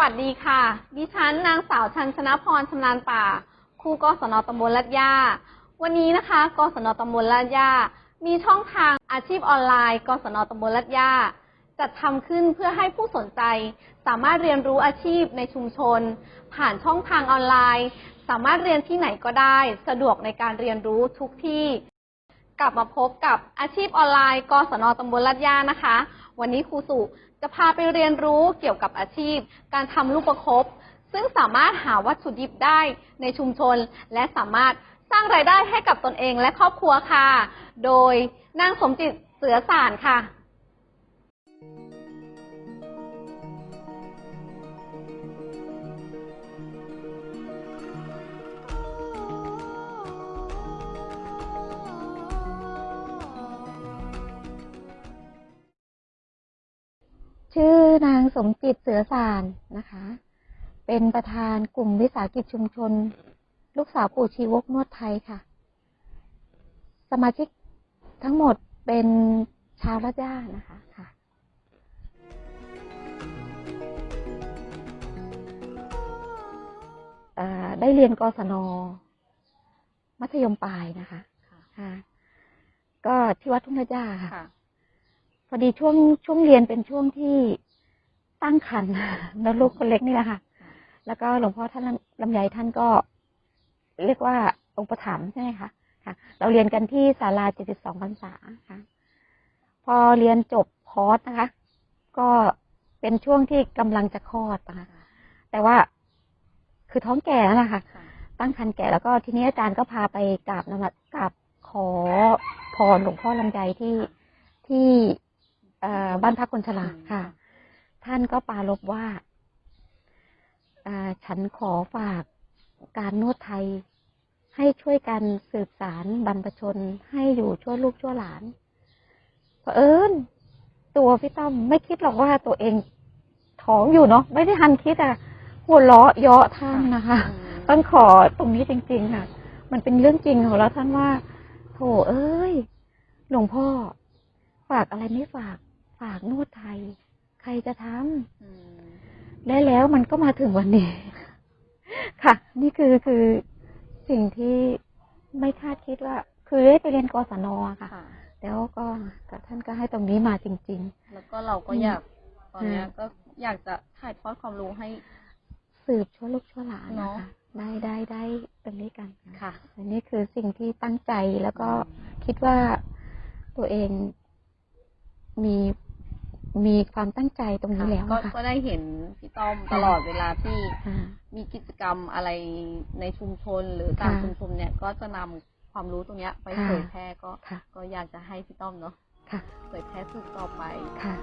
วัสดีค่ะ ดิฉันนางสาวชันชนะพรชำนาญป่าครูกศนตำบลลาดย่า วันนี้นะคะ กศนตำบลลาดย่า มีช่องทางอาชีพออนไลน์ กศนตำบลลาดย่า จัดทำขึ้นเพื่อให้ผู้สนใจ สามารถเรียนรู้อาชีพในชุมชน ผ่านช่องทางออนไลน์ สามารถเรียนที่ไหนก็ได้ สะดวกในการเรียนรู้ทุกที่ กลับมาพบกับอาชีพออนไลน์ กศนตำบลลาดย่านะคะ วันนี้ครูสุจะพาไปเรียนรู้เกี่ยวกับอาชีพ การทำลูกประคบ ซึ่งสามารถหาวัตถุดิบได้ในชุมชน และสามารถสร้างรายได้ให้กับตนเองและครอบครัวค่ะ โดยนางสมจิตเสือสารค่ะ อนางสมจิตเสือสารนะคะ เป็นประธานกลุ่มวิสาหกิจชุมชน ลูกสาวปู่ชีวกนวดไทยค่ะ สมาชิกทั้งหมดเป็นชาวละย่านะคะค่ะเอ่อได้เรียนกศน มัธยมปลายนะคะค่ะ ก็ที่วัดทุ่งละย่าค่ะค่ะพอดีช่วงช่วงเรียนเป็นช่วงที่ ตั้งครรภ์แล้วลูกคนเล็กนี่แหละค่ะ แล้วก็หลวงพ่อท่านลำไยท่านก็เรียกว่าองค์ประถมใช่ไหมคะค่ะ เราเรียนกันที่ศาลา72พรรษาค่ะ พอเรียนจบพอร์สนะคะ ก็เป็นช่วงที่กำลังจะคลอดนะคะแต่ว่าคือท้องแก่นั่นะคะ ตั้งครรภ์แก่แล้วก็ทีนี้อาจารย์ก็พาไปกราบนมัสกราบขอพรหลวงพ่อลำไยที่ที่บ้านพักคนชราค่ะ ท่านก็ปรารบว่าอ่าฉันขอฝากการนวดไทย ให้ช่วยกันสืบสารบรรพชนให้อยู่ชั่วลูกชั่วหลานเผอิญตัวพี่ต้อมไม่คิดหรอกว่าตัวเองท้องอยู่เนาะไม่ได้ทันคิดอะหัวเราะเยาะท่านนะคะ ต้องขอตรงนี้จริง ๆ ค่ะ มันเป็นเรื่องจริงของเราท่านว่า โถเอ้ยหลวงพ่อ ฝากอะไรไม่ฝาก ฝากนวดไทย ใครจะทำและแล้วมันก็มาถึงวันนี้ ค่ะ นี่คือคือสิ่งที่ไม่คาดคิดว่า คือได้ไปเรียนกศนอะค่ะค่ะ แล้วก็ก็ท่านก็ให้ตรงนี้มาจริงแล้วก็เราก็อืมอยากตอนเนี้ยค่ะก็อยากจะถ่ายทอดความรู้ให้ๆสืบชั่วลูกชั่วหลานเนนะอะคะได้ได้ได้ตรงนี้กันค่ะอันนี้คือสิ่งที่ตั้งใจแล้วก็คิดว่าตัวเองมี มีความตั้งใจตรงนี้แล้วก็อะค่ะก็ได้เห็นพี่ต้อมตลอดเวลาที่ค่ะมีกิจกรรมอะไรในชุมชนหรือตามค่ะชุมชนเนี่ยก็จะนำความรู้ตรงเนี้ยไปค่ะเผยแพร่ก็ค่ะก็อยากจะให้พี่ต้อมเนาะค่ะเผยแพร่สืบต่อไปค่ะ